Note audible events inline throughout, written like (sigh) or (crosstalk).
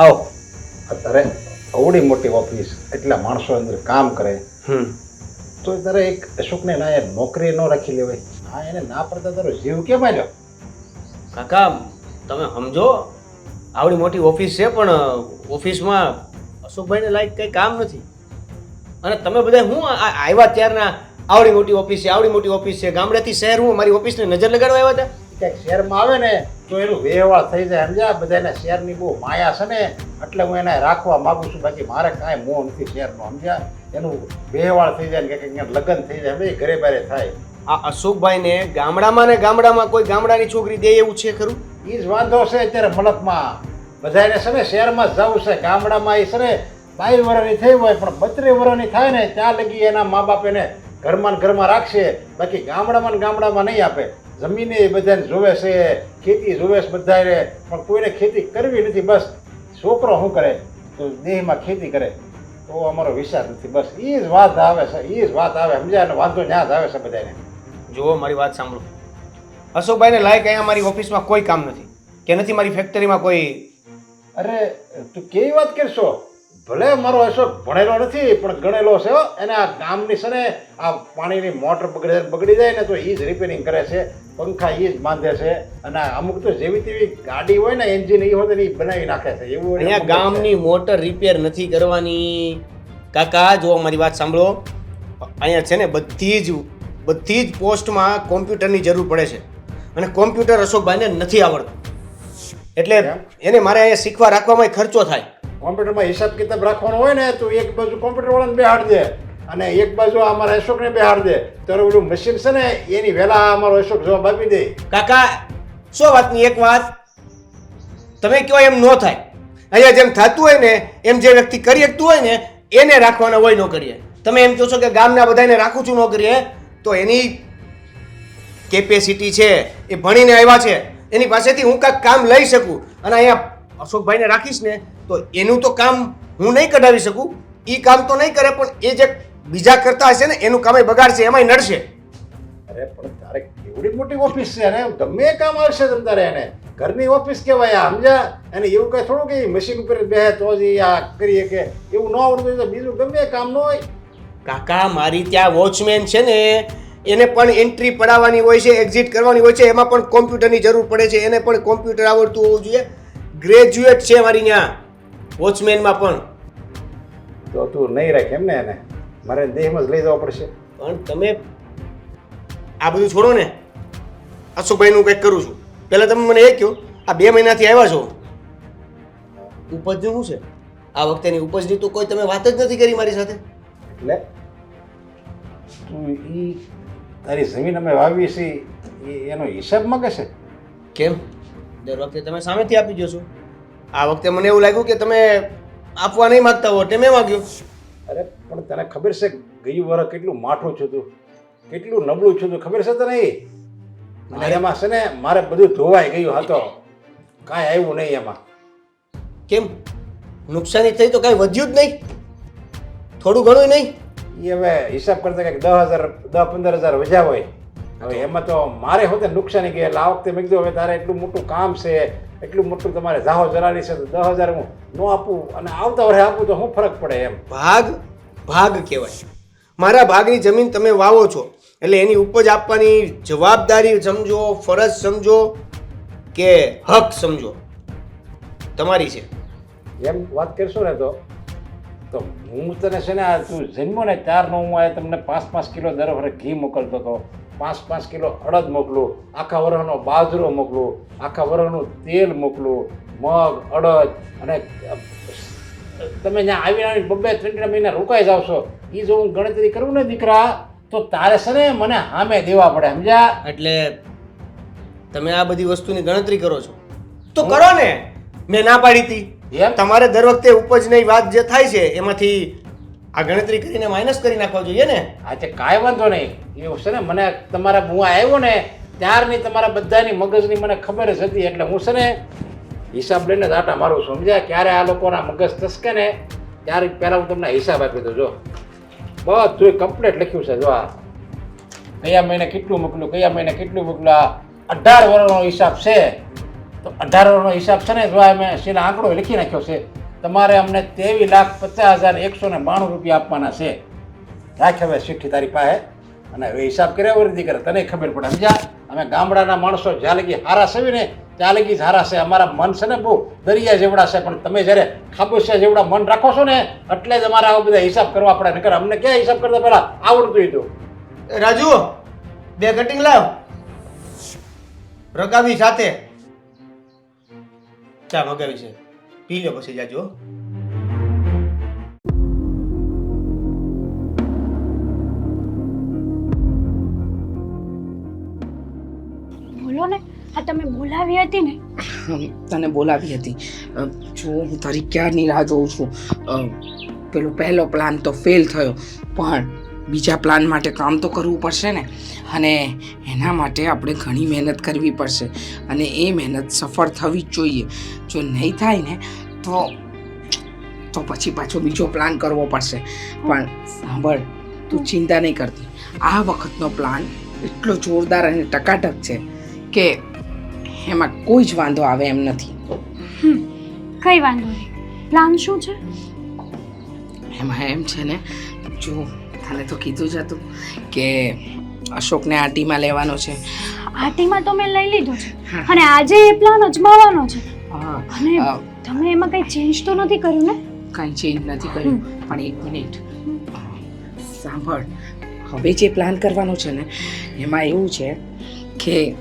આવો. અત્યારે અવડી મોટી ઓફિસ એટલા માણસો અંદર કામ કરે. તો તારે એક અશોકને ના યાર નોકરી ન રાખી લેવાય. હા એને ના પડતા તારો જીવ કેમ આવ્યો કાકા તમે સમજો આવડી મોટી ઓફિસ છે પણ ઓફિસમાં અશોકભાઈને લાયક કંઈ કામ નથી. અને તમે બધા હું આવ્યા ત્યારના આવડી મોટી ઓફિસ છે આવડી મોટી ઓફિસ છે ગામડેથી શહેર હું મારી ઓફિસને નજર લગાડવા આવ્યા હતા? ક્યાંક શહેરમાં આવે ને તો એનું વેવાળ થઈ જાય. સમજ્યા? બધાને શહેરની બહુ માયા છે ને એટલે હું એને રાખવા માગું છું. બાકી મારે કાંઈ મોહ નથી શેરનો સમજ્યા? એનું વેવાળ થઈ જાય ને કે કંઈક લગ્ન થઈ જાય ભાઈ ઘરે બારે થાય. આ અશોકભાઈને ગામડામાં ને ગામડામાં કોઈ ગામડાની છોકરી દે એવું છે ખરું? એ જ વાંધો છે અત્યારે મલકમાં. બધાને છે ને શહેરમાં જવું છે. ગામડામાં એ છે ને બાવીસ વર્ષની થઈ હોય પણ બત્રીસ વર્ષની થાય ને ત્યાં લગી એના મા બાપ એને ઘરમાં ઘરમાં રાખશે. બાકી ગામડામાં ગામડામાં નહીં આપે. જમીને એ બધાને જોવે છે ખેતી જોવે છે બધાને પણ કોઈને ખેતી કરવી નથી બસ છોકરો શું કરે? તો દેહમાં ખેતી કરે. તો અમારો વિચાર નથી બસ એ જ વાત આવે છે એ જ વાત આવે સમજાય? વાંધો ન્યા જ આવે છે બધાને જુઓ મારી વાત સાંભળો. અશોકભાઈને લાયક અહીંયા મારી ઓફિસમાં કોઈ કામ નથી. કે નથી મારી ફેક્ટરીમાં કોઈ અરે તું કેવી વાત કરશો? ભલે મારો અશોક ભણેલો નથી પણ ગણેલો છે એને આ ગામની છે ને આ પાણીની મોટર બગડે બગડી જાય ને તો એ જ રિપેરિંગ કરે છે. પંખા એ જ બાંધે છે. અને અમુક તો જેવી તેવી ગાડી હોય ને એન્જિન એ હોય ને એ બનાવી નાખે છે. એવું અહીંયા ગામની મોટર રિપેર નથી કરવાની. કાકા જો મારી વાત સાંભળો. અહીંયા છે ને બધી જ બધી જ પોસ્ટમાં કોમ્પ્યુટરની જરૂર પડે છે. અને કોમ્પ્યુટર અશોકભાઈને નથી આવડતું. એટલે એને મારે અહીંયા શીખવા રાખવામાં ખર્ચો થાય. કોમ્પ્યુટરમાં હિસાબ કિતાબ રાખવાનો હોય ને, તો એક બાજુ કોમ્પ્યુટર વાળાને બેહાડ દે અને એક બાજુ અમારા અશોકને બેહાડ દે. ત્યારે ઓલું મશીન છે ને, એની વહેલા અમારો અશોક જવાબ આપી દે. કાકા, શું વાતની એક વાત? તમે કહો એમ ન થાય. અહીંયા જેમ થતું હોય ને, એમ જે વ્યક્તિ કરી શકતું હોય ને, એને રાખવાના હોય ન કરીએ તમે એમ કહો છો કે ગામના બધાને રાખું છું ન કરીએ તો એની કેપેસિટી છે, એ ભણીને આવ્યા છે. એની પાસેથી હું કાંઈક કામ લઈ શકું. અને અહીંયા અશોકભાઈને રાખીશ ને તો એનું તો કામ હું નહીં કઢાવી શકું એ કામ તો નહીં કરે પણ એ જે બીજા કરતા હશે ને એનું કામ બગાડશે એમાંય નડશે. અરે પણ તારે કેવડી મોટી ઓફિસ છે ને ગમે કામ આવશે તમ તારે એને. ઘરની ઓફિસ કહેવાય આ સમજ્યા? અને એવું કઈ થોડું કે મશીન ઉપર બે બેહે તો જ આ કરીએ કે. એવું ન આવડતું તો બીજું ગમે કામ ન હોય. કાકા મારી ત્યાં વોચમેન છે ને એને પણ એન્ટ્રી પડાવવાની હોય છે એક્ઝિટ કરવાની હોય છે એમાં પણ કોમ્પ્યુટરની જરૂર પડે છે એને પણ કોમ્પ્યુટર આવડતું હોવું જોઈએ. ગ્રેજ્યુએટ છે મારી ત્યાં. વોચમેનમાં પણ. તો તું નહીં રાખ એમ ને એને. મારે દેહમાં જ લઈ જવા પડશે. પણ તમે આ બધું છોડો ને. અશોકભાઈનું કંઈક કરું છું. પહેલાં તમે મને એ કહો આ બે મહિનાથી આવ્યા છો. ઉપજનું શું છે? આ વખતેની ઉપજની તો કોઈ તમે વાત જ નથી કરી મારી સાથે. એટલે તું એ તારી જમીન અમે વાવી છે એનો હિસાબ મગે છે? કેમ? દર વખતે તમે સામેથી આપી દો છો. આ વખતે મને એવું લાગ્યું કે તમે આપવા નહીં માગતા હો તે મેં માગ્યું અરે પણ તને ખબર છે ગયું વર્ષ કેટલું માઠું છું તું? કેટલું નબળું છું તું ખબર છે તને એ? મારે એમાં છે ને મારે બધું ધોવાઈ ગયું હતો. કાંઈ આવ્યું નહીં એમાં. કેમ? નુકસાની થઈ તો કાંઈ વધ્યું જ નહીં? થોડું ઘણું નહીં? એ હવે હિસાબ કરતા કંઈક દસ હજાર દસ પંદર હજાર વધ્યા હોય. હવે એમાં તો મારે હોતે નુકસાની ગયેલા આ વખતે મેં કીધું હવે તારે એટલું મોટું કામ છે. એટલું મોટું તમારે જાહો જરારી છે તો દસ હજાર હું ન આપું અને આવતા વર્ષે આપું તો શું ફરક પડે એમ. ભાગ ભાગ કહેવાય. મારા ભાગની જમીન તમે વાવો છો. એટલે એની ઉપજ આપવાની જવાબદારી સમજો ફરજ સમજો કે હક સમજો. તમારી છે. એમ વાત કરશો ને તો તો હું તને છે ને આ તું જન્મો ને ત્યારનો હું આ તમને પાંચ પાંચ કિલો દર વખતે ઘી મોકલતો હતો. પાંચ પાંચ કિલો અડદ મોકલું આખા વરહનો બાજરો મોકલું આખા વરહનું તેલ મોકલું મગ અડદ અને તમે જ્યાં આવીને આવીને બબે ત્રણ મહિના રોકાઈ જાવ છો એ જો હું ગણતરી કરું ને દીકરા તો તારે છે ને મને સામે દેવા પડે સમજ્યા? એટલે તમે આ બધી વસ્તુની ગણતરી કરો છો. તો કરો ને. મેં ના પાડી હતી. તમારે દર વખતે ઉપજની વાત જે થાય છે એમાંથી આ ગણતરી કરીને માઇનસ કરી નાખવા જોઈએ ને? આ તે કાંઈ વાંધો નહીં. એવું છે ને? મને તમારા, હું આવ્યો ને, ત્યારની તમારા બધાની મગજની મને ખબર જ હતી. એટલે હું છે ને, હિસાબ લઈને જ મારું સમજ્યા? ક્યારે આ લોકોના મગજ તસકે ને, ત્યારે પહેલાં હું તમને હિસાબ આપી દઉં. જો. બધું કમ્પ્લીટ લખ્યું છે. જો આ. કયા મહિને કેટલું મોકલ્યું? કયા મહિને કેટલું મોકલ્યું? આ અઢાર વર્ષનો હિસાબ છે. તો અઢાર વર્ષનો હિસાબ છે ને, જો આ મેં શેના આંકડો લખી નાખ્યો છે? તમારે અમને ત્રેવીસ લાખ પચાસ હજાર એકસો ને બાણું રૂપિયા આપવાના છે. રાખ હવે ચિઠ્ઠી તારી પાસે. અને હવે હિસાબ કર્યા વૃદ્ધિ કરે તને ખબર પડે. સમજ્યા? અમે ગામડાના માણસો જ્યાં લગી હારા છે ને? ત્યાં લગી જ હારા છે. અમારા મન છે ને બહુ દરિયા જેવડા છે. પણ તમે જ્યારે ખાબોશિયા જેવડા મન રાખો છો ને, એટલે જ અમારે આવા બધા હિસાબ કરવા પડે. નકર અમને ક્યાં હિસાબ કરતા પહેલા આવડતું હતું? રાજુ, બે કટિંગ લાવ. રગાવી સાથે. ચા મગાવી છે. પી લો પછી જાજો બોલો ને આ તમે બોલાવી હતી ને? તને બોલાવી હતી. જો હું તારી ક્યારની રાહ જોઉં છું? પેલો પહેલો પ્લાન તો ફેલ થયો પણ બીજા પ્લાન માટે કામ તો કરવું પડશે ને? અને એના માટે આપણે ઘણી મહેનત કરવી પડશે. અને એ મહેનત સફળ થવી જ જોઈએ. જો નહીં થાય ને તો તો પછી પાછો બીજો પ્લાન કરવો પડશે. પણ સાંભળ તું ચિંતા નહીં કરતી. આ વખતનો પ્લાન એટલો જોરદાર અને ટકાટક છે કે એમાં કોઈ જ વાંધો આવે એમ નથી. કઈ વાંધો નહીં. પ્લાન શું છે? એમાં એમ છે ને જો તને તો કીધું જ હતું કે અશોકને આ ટીમાં લેવાનો છે. આ ટીમાં તો મેં લઈ લીધો છે. અને આજે એ પ્લાન અજમાવવાનો છે. અને તમે એમાં કંઈ ચેન્જ તો નથી કર્યું ને? કાંઈ ચેન્જ નથી કર્યું. પણ એક મિનિટ સાંભળ. હવે જે પ્લાન કરવાનો છે ને એમાં એવું છે કે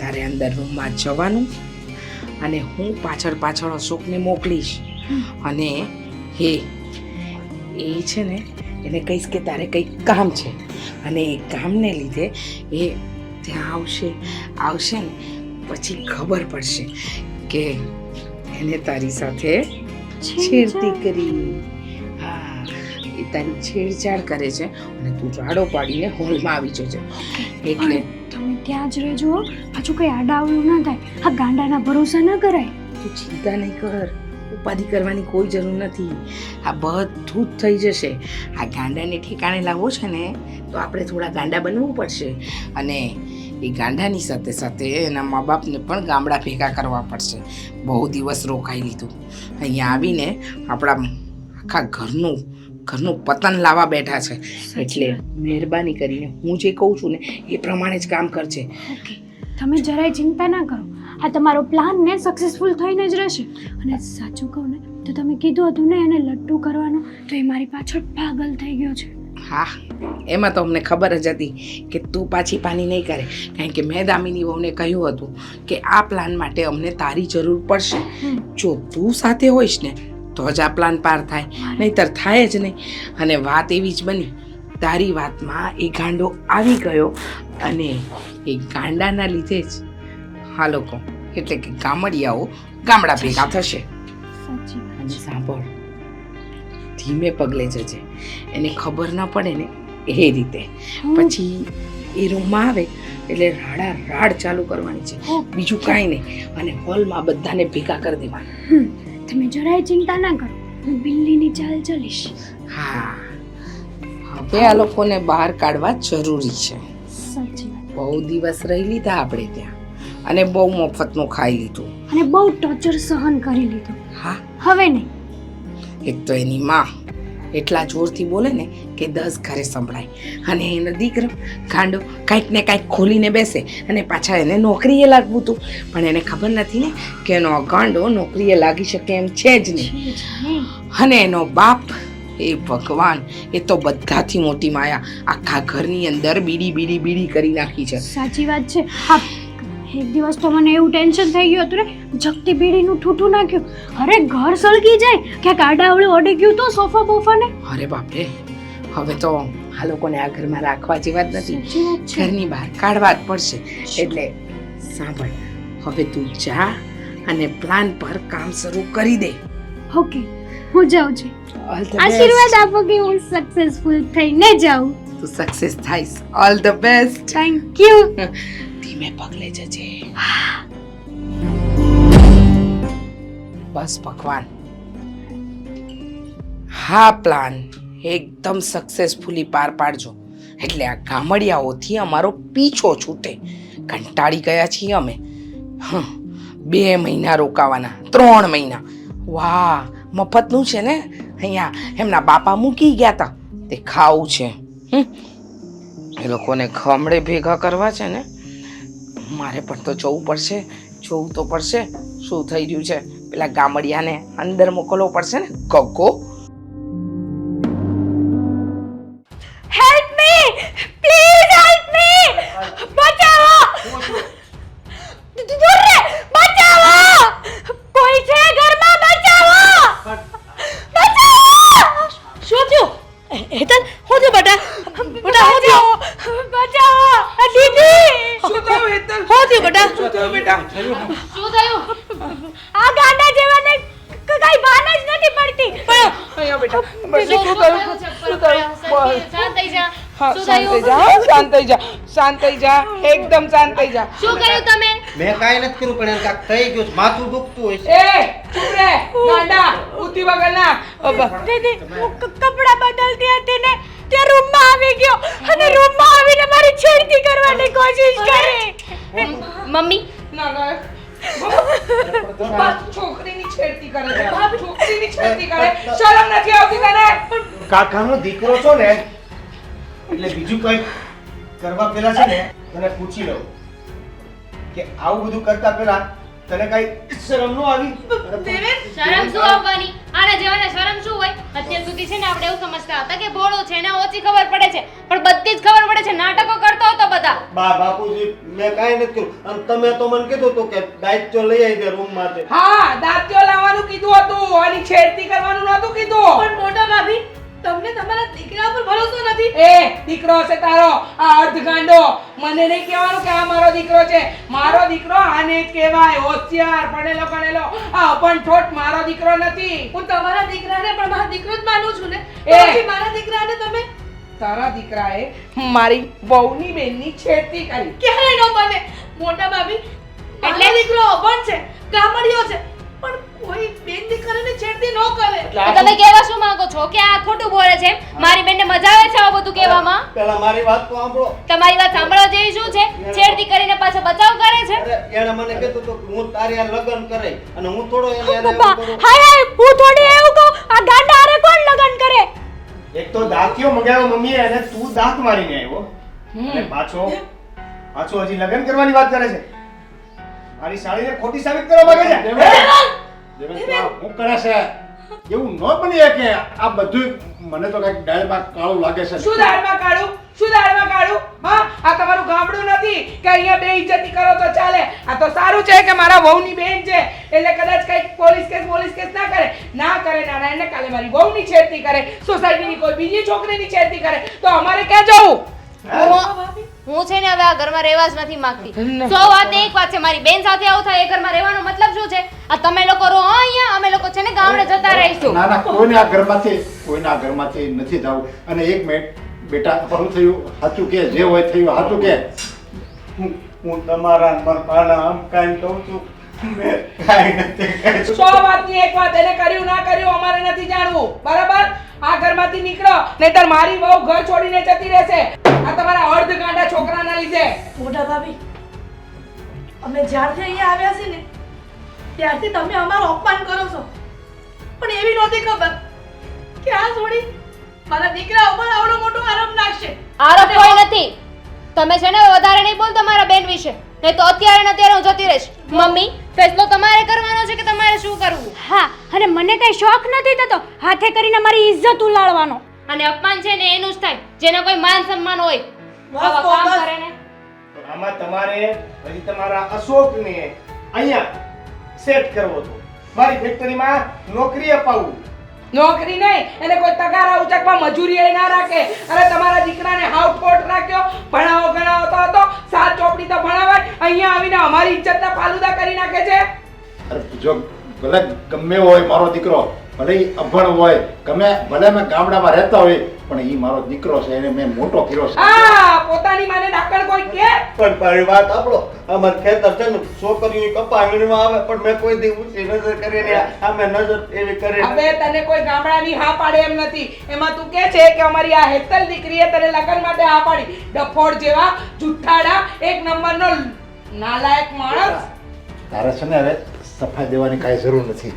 તારે અંદર રૂમમાં જવાનું અને હું પાછળ પાછળ અશોકને મોકલીશ. અને હે એ છે ને એને કહીશ કે તારે કંઈક કામ છે. અને એ કામને લીધે એ ત્યાં આવશે. આવશે ને પછી ખબર પડશે કે એને તારી સાથે છેડતી કરી. હા એ તારી છેડછાડ કરે છે અને તું રાડો પાડીને હોલમાં આવી જજે. એટલે તમે ત્યાં જ રહેજો પાછું પાછું આડા આડાવડું ના થાય. આ ગાંડાના ભરોસા ન કરાય. તું ચિંતા નહીં કર. ઉપાધિ કરવાની કોઈ જરૂર નથી. આ બધું જ થઈ જશે. આ ગાંડાને ઠેકાણે લાવવો છે ને તો આપણે થોડા ગાંડા બનવું પડશે. અને એ ગાંડાની સાથે સાથે એના મા બાપને પણ ગામડા ભેગા કરવા પડશે. બહુ દિવસ રોકાઈ લીધું. અહીંયા આવીને આપણા આખા ઘરનું ઘરનું પતન લાવવા બેઠા છે. એટલે મહેરબાની કરીને હું જે કહું છું ને એ પ્રમાણે જ કામ કરજે. તમે જરાય ચિંતા ના કરો. આ તમારો પ્લાન ને સક્સેસફુલ થઈને જ રહેશે. અને સાચું કહું ને તો તમે કીધું હતું ને એને લટ્ટુ કરવાનું તો એ મારી પાછળ પાગલ થઈ ગયો છે. હા એમાં તો અમને ખબર જ હતી કે તું પાછી પાની નહીં કરે. કારણ કે મેં દામિની વહુને કહ્યું હતું કે આ પ્લાન માટે અમને તારી જરૂર પડશે. જો તું સાથે હોઈશ ને તો જ આ પ્લાન પાર થાય. નહીંતર થાય જ નહીં. અને વાત એવી જ બની. તારી વાતમાં એ ગાંડો આવી ગયો અને એ ગાંડાના લીધે જ આ લોકો એટલે કે ગામડિયાઓ ગામડા ભેગા થશે. અને સાંભળ ધીમે પગલે જજે. એને ખબર ન પડે ને એ રીતે. પછી એ રૂમમાં આવે એટલે રાડા રાડ ચાલુ કરવાની છે. બીજું કાંઈ નહીં. અને હોલમાં બધાને ભેગા કરી દેવાના. તમે જરાય ચિંતા ના કરો. હું બિલ્લીની ચાલ ચલીશ. હા. હવે આ લોકોને બહાર કાઢવા જરૂરી છે. બહુ દિવસ રહી લીધા આપણે ત્યાં. અને બહુ મફતનું ખાઈ લીધું. અને બહુ ટોર્ચર સહન કરી લીધું. હા? હવે નહીં. એક તો એની માં એટલા જોરથી બોલે ને કે દસ ઘરે સંભળાય. અને એનો દીકરો ગાંડો કાંઈક ને કાંઈક ખોલીને બેસે અને પાછા એને નોકરીએ લાગવું હતું. પણ એને ખબર નથી ને કે એનો ગાંડો નોકરીએ લાગી શકે એમ છે જ નહીં. અને એનો બાપ એ ભગવાન એ તો બધાથી મોટી માયા. આખા ઘરની અંદર બીડી બીડી બીડી કરી નાખી છે. સાચી વાત છે. એક દિવસ તો મને એવું ટેન્શન થઈ ગયું હતું ને જગતી બીડીનું ઠૂઠું નાખ્યું. અરે ઘર સળગી જાય ક્યાંક આડાવડું અડી ગયું તો સોફા બોફાને? અરે બાપરે હવે તો આ લોકોને આ ઘરમાં રાખવા જેવા જ નથી. ઘરની બહાર કાઢવા જ પડશે. એટલે સાંભળ હવે તું જા અને પ્લાન પર કામ શરૂ કરી દે. ઓકે હું જાઉં છું. આશીર્વાદ આપો કે હું સક્સેસફુલ થઈને જાઉં. તું success થાઈશ. All the best thank you ધીમે પગલે જજે. બસ ભગવાન. હા પ્લાન એકદમ સક્સેસફુલી પાર પાડજો. એટલે આ ગામડિયાઓથી અમારો પીછો છૂટે. કંટાળી ગયા છીએ અમે. બે મહિના રોકાવાના, ત્રણ મહિના. વાહ, મફતનું છે ને? અહીંયા એમના બાપા મૂકી ગયા હતા તે ખાવું છે. એ લોકોને ખમડે ભેગા કરવા છે ને? મારે પણ તો જવું પડશે. જોવું તો પડશે. શું થઈ રહ્યું છે? પેલા ગામડિયાને અંદર મોકલવો પડશે ને? ગગ્ગો થઈ જા શાંત થઈ જા એકદમ શાંત થઈ જા. શું કર્યું તમે? મેં કાંઈ નથી કર્યું પણ કાંઈક થઈ ગયું છે. માથું દુખતું હોય છે. એ ચૂપ રે ગાંડા ઉતી વગરના અબ- દીદી હું ક- બદલતી હતી ને તે રૂમમાં આવી ગયો. અને રૂમમાં આવીને મારી છેડતી કરવાની કોશિશ કરે. મમ્મી? ના ના છોકરીની છેડતી કરે છોકરીની છેડતી કરે. શરમ નથી આવતી તને? કાકાનો દીકરો છો ને એટલે બીજું કંઈ કરવા પહેલા છે ને તને પૂછી લઉં કે આવું બધું કરતા પહેલા તને કઈ શરમ નો આવી? શરમ શું આવવાની? આને જેવાને શરમ શું હોય? અત્યાર સુધી છે ને આપણે એવું સમજતા હતા કે ભોળો છે ને ઓછી ખબર પડે છે પણ બધી જ ખબર પડે છે નાટકો કરતો હતો બધા. બા બાપુજી મેં કાઈ નથી કર્યું. અને તમે તો મને કીધું હતું કે દાયિત્વ લઈ આવી દે રૂમ માટે. હા દાંતિયો લાવવાનું કીધું હતું આની છેડતી કરવાનું નહોતું કીધું. પણ મોટા ભાભી તમને તમારા દીકરા પર ભરોસો નથી? એ દીકરો છે તારો આ અર્ધગાંડો. મને નહીં કહેવાનું કે આ મારો દીકરો છે. મારો દીકરો આને કહેવાય હોશિયાર ભણેલો ભણેલો. આ અપણ ઠોટ મારો દીકરો નથી. હું તમારા દીકરાને પણ મારા દીકરો જ માનું છું ને? એ! મારા દીકરાને તમે? તારા દીકરાએ મારી બહુની બેનની છેડતી કરી. ક્યારે ન બને મોટા ભાભી એટલે દીકરો અભણ છે ગામડિયો છે. પણ કોઈ બેન દીકરાને છેડતી ન કરે. તમે કેવા શું માંગો છો? કે આ ખોટું બોલે છે? મારી બેનને મજા આવે છે આ બધું કહેવામાં? પેલા મારી વાત તો સાંભળો. તમારી વાત સાંભળવા જેવી શું છે? છેડતી કરીને પાછો બચાવ કરે છે? અરે એણે મને કીધું તો હું તારી આ લગન કરે અને હું થોડો એને એને એવું કરું. હાય હાય હું થોડી એવું કહું આ ગાંડા હારે કોણ લગન કરે? એક તો દાંતિયો મગાવ્યો મમ્મીએ અને તું દાંત મારીને આવ્યો. અને પાછો પાછો હજી લગ્ન કરવાની વાત કરે છે? મારી સાળીને ખોટી સાબિત કરવા માંગે છે? દેવેન, તું આ કરે છે? એવું ન બની કે આ બધું મને તો કંઈક ડાળમાં કાળું લાગે છે. શું દાળમાં કાઢું શું દાળમાં કાઢું હા આ તમારું ગામડું નથી કે અહીંયા બે ઇજ્જતી કરો તો ચાલે. આ તો સારું છે કે મારા વહુની બેન છે. એટલે કદાચ કંઈક પોલીસ કેસ પોલીસ કેસ ના કરે. ના કરે નારાયણને કાલે મારી વહુની છેડતી કરે. સોસાયટીની કોઈ બીજી છોકરીની છેડતી કરે. તો અમારે ક્યાં જવું? હું છે ને હવે આ ઘરમાં રહેવા જ નથી માંગતી. સો વાત એક વાત છે મારી બેન સાથે આવું થાય એ ઘરમાં રહેવાનો મતલબ શું છે? આ તમે લોકો રહો અહીંયા અમે લોકો છે ને ગામડે જતા રહીશું. ના ના કોઈને આ ઘરમાંથી કોઈને આ ઘરમાંથી નથી જાવ. અને એક મિનિટ બેટા શું થયું સાચું કે જે હોય થયું સાચું કે. હું તમારા ને મારા બાના આમ કાંઈ કહું છું. (laughs) સો વાતની એક વાત એને કર્યું ના કર્યું અમારે નથી જાણવું. બરાબર? આ ઘરમાંથી નીકળો નહીતર મારી વહુ ઘર છોડીને જતી રહેશે. આ તમારા અર્ધ ગાંડા છોકરાના લીધે. મોટા ભાભી અમે જ્યારથી અહીંયા આવ્યા છે ને ત્યારથી તમે અમારું અપમાન કરો છો. પણ એવી નહોતી ખબર કે આ છોડી મારા દીકરા ઉપર આવડો મોટો આરોપ નાખશે. આરોપ કોઈ નથી. તમે છે ને વધારે નહીં બોલ તમારા બેન વિશે. નહીં તો અત્યારે ને અત્યારે હું જતી રહીશ. મમ્મી ફેસલો તમારે કરવાનો છે કે તમારે શું કરવું? હા અને મને કઈ શોખ નથી થતો હાથે કરીને મારી ઇજ્જત ઉલાળવાનો. અને અપમાન છે ને એનું જ થાય જેને કોઈ માન સન્માન હોય આવા કામ કરે ને. તો આમાં તમારે હજી તમારા અશોકને અહીંયા સેટ કરવો હતો. મારી ફેક્ટરીમાં નોકરી અપાવવું નોકરી નહીં, એને કોઈ તગારા ઉચકમાં મજૂરી એ ના રાખે. અરે તમારા દીકરાને હાઉસ કોટ રાખ્યો. ભણાવો ગણાવતો હતો. સાત ચોપડી તો ભણાવાય. અહીંયા આવીને અમારી ઇજ્જતના ફાલુદા કરી નાખે છે. જો ભલે ગમે હોય મારો દીકરો ભલે ઈ અભણ હોય ગમે ભલે મેં ગામડામાં રહેતા હોય પણ એ મારો દીકરો છે એને મેં મોટો કર્યો છે. આ પોતાની માને ડાકણ કોઈ કે? પણ મારી વાત આપણો અમારે ખેતર છે ને છોકરીઓ કપા વીણવા આવે પણ મેં કોઈ દી ઊંચી નજર કરી ને અમે નજર એવી કરી હવે તને કોઈ ગામડાની હા પાડે એમ નથી. એમાં તું કે છે કે અમારી આ હેતલ દીકરીએ તને લગન માટે હા પાડી. ડફોડ જેવા જુઠ્ઠાડા એક નંબરનો નાલાયક માણસ. તારે છે ને હવે સફાઈ દેવાની કાંઈ જરૂર નથી.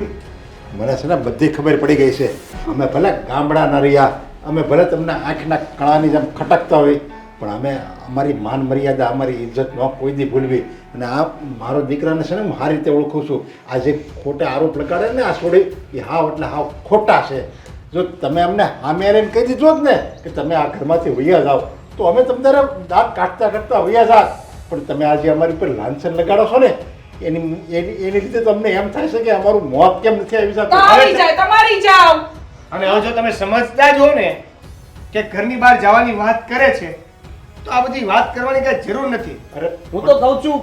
મને છે ને બધી ખબર પડી ગઈ છે. અમે ભલે ગામડાના રહ્યા, અમે ભલે તમને આંખના કળાની જેમ ખટકતા હોય, પણ અમે અમારી માન મર્યાદા, અમારી ઇજ્જત ન કોઈ દી ભૂલવી. અને આ મારો દીકરાને છે ને હું સારી રીતે ઓળખું છું. આ જે ખોટા આરોપ લગાડે ને આ છોડી, એ હાવ એટલે હાવ ખોટા છે. જો તમે અમને સામે રહીને કહી દીધો જ ને કે તમે આ ઘરમાંથી વૈયા જાઓ, તો અમે તમને દાંત કાઢતા કાઢતા વૈયા જાત. પણ તમે આજે અમારી ઉપર લાંછન લગાડો છો ને એની એની એની રીતે તમને એમ થાય છે કે અમારું મોત કેમ નથી આવી જતું તમારી જાય તમારી જાવ અને હવે જો તમે સમજતા જો ને કે ઘરની બહાર જવાની વાત કરે છે તો આ બધી વાત કરવાની કઈ જરૂર નથી. અરે હું તો કહું છું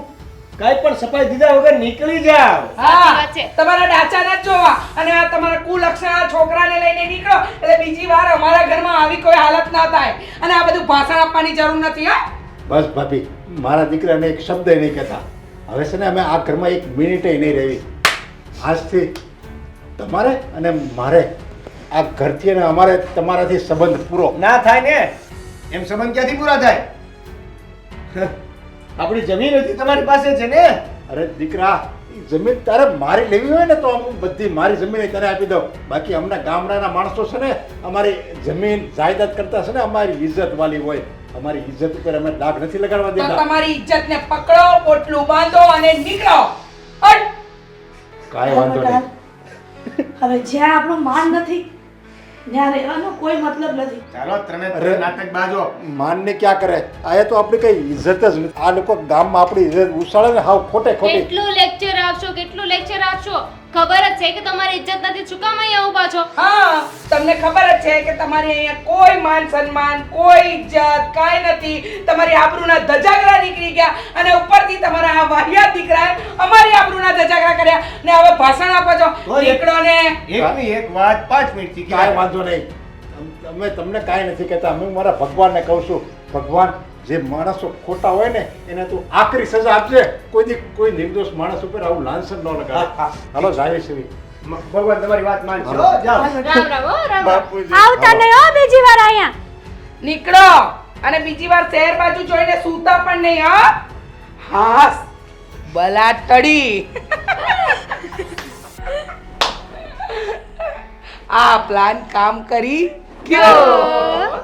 કઈ પણ સફાઈ દીધા વગર નીકળી જાવ હા તમારા ડાચા ના જોવા. અને આ તમારા કુલક્ષણા છોકરાને લઈને નીકળો એટલે બીજી વાર અમારા ઘરમાં આવી કોઈ હાલત ના થાય. અને આ બધું ભાષણ આપવાની જરૂર નથી હા. બસ ભાભી મારા દીકરાને એક શબ્દ નહીં કહેતા. હવે છે ને અમે આ ઘરમાં એક મિનિટે નહીં રહેવી આજથી તમારે અને મારે આ ઘરથી અને અમારે તમારાથી સંબંધ પૂરો. ના થાય ને. એમ સંબંધ ક્યાંથી પૂરા થાય? (laughs) આપણી જમીન હતી તમારી પાસે છે ને. અરે દીકરા જમીન તારે મારી લેવી હોય ને તો હું બધી મારી જમીન તારે આપી દઉં. બાકી અમને ગામડાના માણસો છે ને અમારી જમીન જાયદાદ કરતા છે ને અમારી ઇજ્જત વાલી હોય. અમારી ઇજ્જત ઉપર અમે દાગ નથી લગાડવા તો દેતા. તમારી ઇજ્જતને પકડો પોટલું બાંધો અને નીકળો. હટ! કાંઈ વાંધો નહીં. હવે જ્યાં આપણું માન નથી ત્યાં રહેવાનો કોઈ મતલબ નથી. ચાલો ત્રણે અરે. ત્રણ નાટક બાજો માનને ક્યાં કરે? આ તો આપણી કઈ ઇજ્જત જ નથી. આ લોકો ગામમાં આપણી ઇજ્જત ઉછાળે ને હાવ ખોટે ખોટી. કેટલું લેક્ચર આપશો કેટલું લેક્ચર આપશો? ખબર જ છે કે તમારી ઇજ્જત નથી શું કામ અહીંયા ઊભા છો? હા તમને ખબર જ છે કે તમારી અહીંયા કોઈ માન સન્માન કોઈ ઇજ્જત કાંઈ નથી. તમારી આબરૂના ધજાગરા નીકળી ગયા અને ઉપરથી તમારા આ વાહિયાત દીકરાએ અમારી આબરૂના ધજાગરા કર્યા. ને હવે ભાષણ આપો છો. નીકળો ને. એકની એક વાત પાંચ મિનિટથી કાંઈ વાંધો નહીં. અમ- અમે તમને કાંઈ નથી કહેતા. હું મારા ભગવાનને કહું છું. ભગવાન જે માણસો ખોટા હોય ને એને તું આકરી સજા આપજે. કોઈ દી કોઈ નિર્દોષ માણસ ઉપર આવું લાંછન ન હા, લગાડે હાલો જાય છે ભગવાન તમારી વાત માનશે. જાઓ. રામ રામ રામ રામ આવતા નહીં હો બીજી વાર અહીંયા. નીકળો. અને બીજી વાર શહેર બાજુ જોઈને સૂતા પણ નહીં હા. હાસ. બલાટડી. આ પ્લાન કામ કરી ગયો.